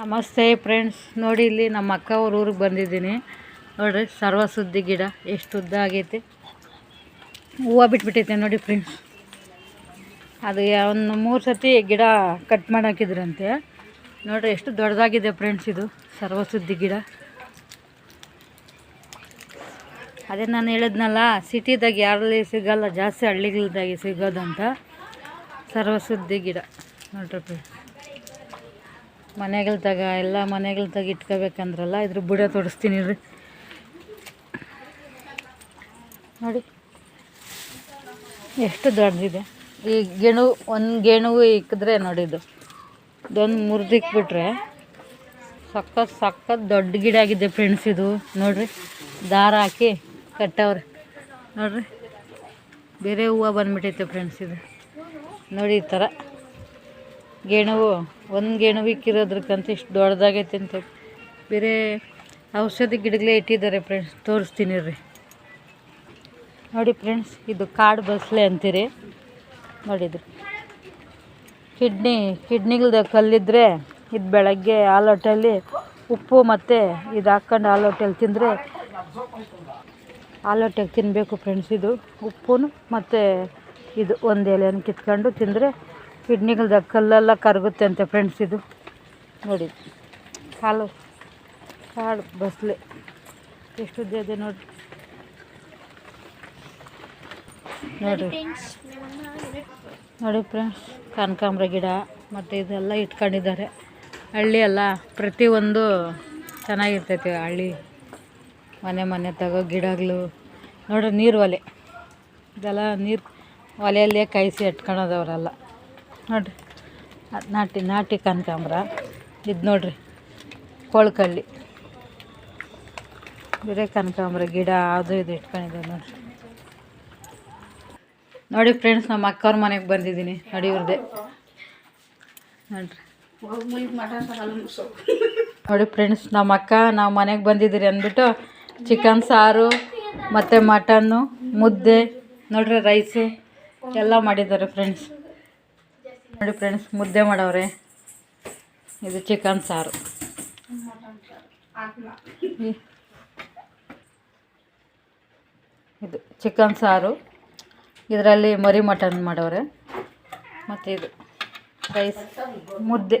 ನಮಸ್ತೆ ಫ್ರೆಂಡ್ಸ್. ನೋಡಿ ಇಲ್ಲಿ ನಮ್ಮ ಅಕ್ಕ ಅವ್ರ ಊರಿಗೆ ಬಂದಿದ್ದೀನಿ. ನೋಡ್ರಿ, ಸರ್ವಸುದ್ದಿ ಗಿಡ ಎಷ್ಟು ಉದ್ದ ಆಗೈತೆ. ಹೂವು ಬಿಟ್ಬಿಟ್ಟೈತೆ ನೋಡಿ ಫ್ರೆಂಡ್ಸ್. ಅದು ಒಂದು ಮೂರು ಸತಿ ಗಿಡ ಕಟ್ ಮಾಡಿ ಹಾಕಿದ್ರಂತೆ ನೋಡ್ರಿ, ಎಷ್ಟು ದೊಡ್ಡದಾಗಿದೆ ಫ್ರೆಂಡ್ಸ್ ಇದು ಸರ್ವಸುದ್ದಿ ಗಿಡ. ಅದೇ ನಾನು ಹೇಳಿದ್ನಲ್ಲ, ಸಿಟಿದಾಗ ಯಾರಲ್ಲಿ ಸಿಗಲ್ಲ, ಜಾಸ್ತಿ ಹಳ್ಳಿಗಳ್ದಾಗೆ ಸಿಗೋದಂತ ಸರ್ವಸುದ್ದಿ ಗಿಡ. ನೋಡ್ರಿ ಫ್ರೆಂಡ್ಸ್. ಮನೆಗಳ್ದಾಗ ಎಲ್ಲ ಮನೆಗಳ್ದಾಗ ಇಟ್ಕೋಬೇಕಂದ್ರಲ್ಲ ಇದ್ರ ಬುಡ ತೋರಿಸ್ತೀನಿ ರೀ ನೋಡಿ. ಎಷ್ಟು ದೊಡ್ಡದಿದೆ. ಈ ಗೆಣು, ಒಂದು ಗೆಣು ಇಕ್ಕಿದ್ರೆ ನೋಡಿ ಇದು. ಇದೊಂದು ಮುರಿದಿಕ್ಬಿಟ್ರೆ ಸಖತ್ ಸಖತ್ ದೊಡ್ಡ ಗಿಡ ಆಗಿದೆ ಫ್ರೆಂಡ್ಸ್ ಇದು. ನೋಡ್ರಿ, ದಾರ ಹಾಕಿ ಕಟ್ಟವ್ರೆ. ನೋಡ್ರಿ, ಬೇರೆ ಹೂವು ಬಂದ್ಬಿಟ್ಟೈತೆ ಫ್ರೆಂಡ್ಸ್ ಇದು. ನೋಡಿ ಈ ಥರ ಗೆಣುವು, ಒಂದು ಗೆಣವಿಕ್ಕಿರೋದ್ರಕ್ಕಂತ ಇಷ್ಟು ದೊಡ್ಡದಾಗೈತೆ ಅಂತ ಬೇರೆ ಔಷಧಿ ಗಿಡಗಳೇ ಇಟ್ಟಿದ್ದಾರೆ ಫ್ರೆಂಡ್ಸ್ ತೋರಿಸ್ತೀನಿ ರೀ. ನೋಡಿ ಫ್ರೆಂಡ್ಸ್ ಇದು ಕಾಡು ಬಸಳೆ ಅಂತೀರಿ. ನೋಡಿದ್ರಿ. ಕಿಡ್ನಿ, ಕಿಡ್ನಿಗಳ್ದ ಕಲ್ಲಿದ್ದರೆ ಇದು ಬೆಳಗ್ಗೆ ಹಾಲು ಹೊಟ್ಟೆಯಲ್ಲಿ ಉಪ್ಪು ಮತ್ತು ಇದು ಹಾಕ್ಕೊಂಡು ಹಾಲು ಹೊಟ್ಟೆಲಿ ತಿಂದರೆ ಹಾಲು ಹೊಟ್ಟೆಗೆ ತಿನ್ನಬೇಕು ಫ್ರೆಂಡ್ಸ್ ಇದು. ಉಪ್ಪು ಮತ್ತು ಇದು ಒಂದು ಎಲೆಯನ್ನು ಕಿತ್ಕೊಂಡು ತಿಂದರೆ ಕಿಡ್ನಿಗಳ್ದ ಕಲ್ಲೆಲ್ಲ ಕರಗುತ್ತೆ ಅಂತೆ ಫ್ರೆಂಡ್ಸ್ ಇದು. ನೋಡಿ ಹಾಲು ಕಾಡು ಬಸ್ಲೆ. ಎಷ್ಟು ಇದೆ ನೋಡಿ. ನೋಡಿ ನೋಡಿ ಫ್ರೆಂಡ್ಸ್ ಕನಕಾಂಬ್ರ ಗಿಡ ಮತ್ತು ಇದೆಲ್ಲ ಇಟ್ಕೊಂಡಿದ್ದಾರೆ. ಹಳ್ಳಿ ಅಲ್ಲ, ಪ್ರತಿಯೊಂದು ಚೆನ್ನಾಗಿರ್ತೈತೆ ಹಳ್ಳಿ. ಮನೆ ಮನೆ ತಗೋ ಗಿಡಗಳು. ನೋಡ್ರಿ ನೀರು ಒಲೆ ಇದೆಲ್ಲ ನೀರು ಒಲೆಯಲ್ಲೇ ಕಾಯಿಸಿ ಇಟ್ಕೊಳೋದವರೆಲ್ಲ ನೋಡ್ರಿ. ಅದು ನಾಟಿ ನಾಟಿ ಕನಕಾಂಬ್ರ. ಇದು ನೋಡಿರಿ, ಕೊಳ್ಕಳ್ಳಿ. ಬೇರೆ ಕನಕಾಂಬ್ರ, ಗಿಡ ಅದು ಇದು ಇಟ್ಕೊಂಡಿದ್ದೆ ನೋಡಿರಿ. ನೋಡಿ ಫ್ರೆಂಡ್ಸ್ ನಮ್ಮ ಅಕ್ಕವ್ರ ಮನೆಗೆ ಬಂದಿದ್ದೀನಿ ನೋಡಿ ನೋಡ್ರಿ. ನೋಡಿ ಫ್ರೆಂಡ್ಸ್ ನಮ್ಮ ಅಕ್ಕ ನಾವು ಮನೆಗೆ ಬಂದಿದ್ದೀರಿ ಅಂದ್ಬಿಟ್ಟು ಚಿಕನ್ ಸಾರು, ಮತ್ತು ಮಟನ್ನು, ಮುದ್ದೆ, ನೋಡ್ರಿ, ರೈಸು ಎಲ್ಲ ಮಾಡಿದ್ದಾರೆ ಫ್ರೆಂಡ್ಸ್ ನೋಡಿ ಫ್ರೆಂಡ್ಸ್, ಮುದ್ದೆ ಮಾಡವ್ರೆ ಇದು ಚಿಕನ್ ಸಾರು. ಇದು ಚಿಕನ್ ಸಾರು. ಇದರಲ್ಲಿ ಮರಿ ಮಟನ್ ಮಾಡವ್ರೆ ಮತ್ತು ಇದು ರೈಸ್ ಮುದ್ದೆ.